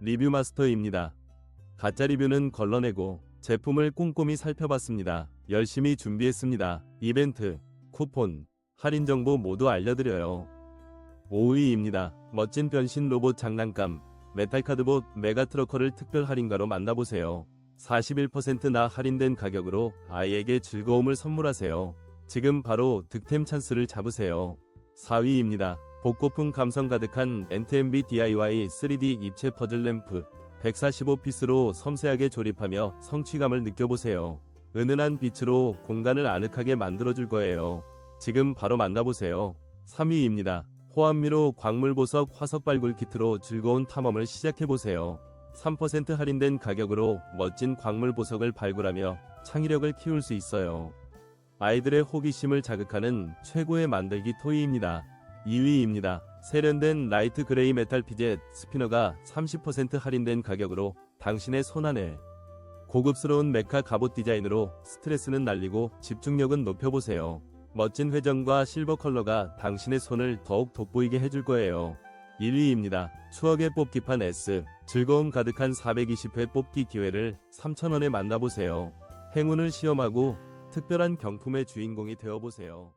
리뷰 마스터입니다. 가짜 리뷰는 걸러내고 제품을 꼼꼼히 살펴봤습니다. 열심히 준비했습니다. 이벤트, 쿠폰, 할인 정보 모두 알려드려요. 5위입니다. 멋진 변신 로봇 장난감, 메탈카드봇 메가트러커를 특별 할인가로 만나보세요. 41%나 할인된 가격으로 아이에게 즐거움을 선물하세요. 지금 바로 득템 찬스를 잡으세요. 4위입니다. 복고풍 감성 가득한 NTMB DIY 3D 입체 퍼즐 램프 145피스로 섬세하게 조립하며 성취감을 느껴보세요. 은은한 빛으로 공간을 아늑하게 만들어줄 거예요. 지금 바로 만나보세요. 3위입니다. 호암미로 광물보석 화석 발굴 키트로 즐거운 탐험을 시작해보세요. 3% 할인된 가격으로 멋진 광물보석을 발굴하며 창의력을 키울 수 있어요. 아이들의 호기심을 자극하는 최고의 만들기 토이입니다. 2위입니다. 세련된 라이트 그레이 메탈 피젯 스피너가 30% 할인된 가격으로 당신의 손안에 고급스러운 메카 갑옷 디자인으로 스트레스는 날리고 집중력은 높여보세요. 멋진 회전과 실버 컬러가 당신의 손을 더욱 돋보이게 해줄 거예요. 1위입니다. 추억의 뽑기판 S 즐거움 가득한 420회 뽑기 기회를 3,000원에 만나보세요. 행운을 시험하고 특별한 경품의 주인공이 되어보세요.